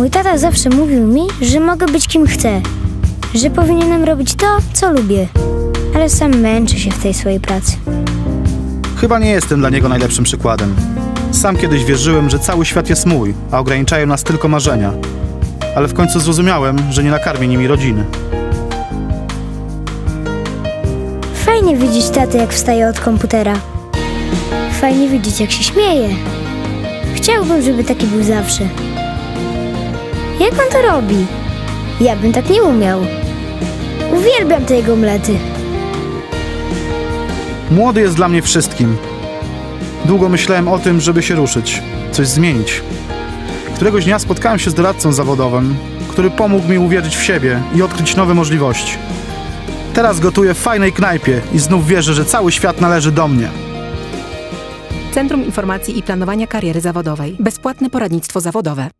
Mój tata zawsze mówił mi, że mogę być kim chcę, że powinienem robić to, co lubię. Ale sam męczę się w tej swojej pracy. Chyba nie jestem dla niego najlepszym przykładem. Sam kiedyś wierzyłem, że cały świat jest mój, a ograniczają nas tylko marzenia. Ale w końcu zrozumiałem, że nie nakarmię nimi rodziny. Fajnie widzieć tatę, jak wstaje od komputera. Fajnie widzieć, jak się śmieje. Chciałbym, żeby taki był zawsze. Jak on to robi? Ja bym tak nie umiał. Uwielbiam te jego omlety. Młody jest dla mnie wszystkim. Długo myślałem o tym, żeby się ruszyć, coś zmienić. Któregoś dnia spotkałem się z doradcą zawodowym, który pomógł mi uwierzyć w siebie i odkryć nowe możliwości. Teraz gotuję w fajnej knajpie i znów wierzę, że cały świat należy do mnie. Centrum Informacji i Planowania Kariery Zawodowej. Bezpłatne poradnictwo zawodowe.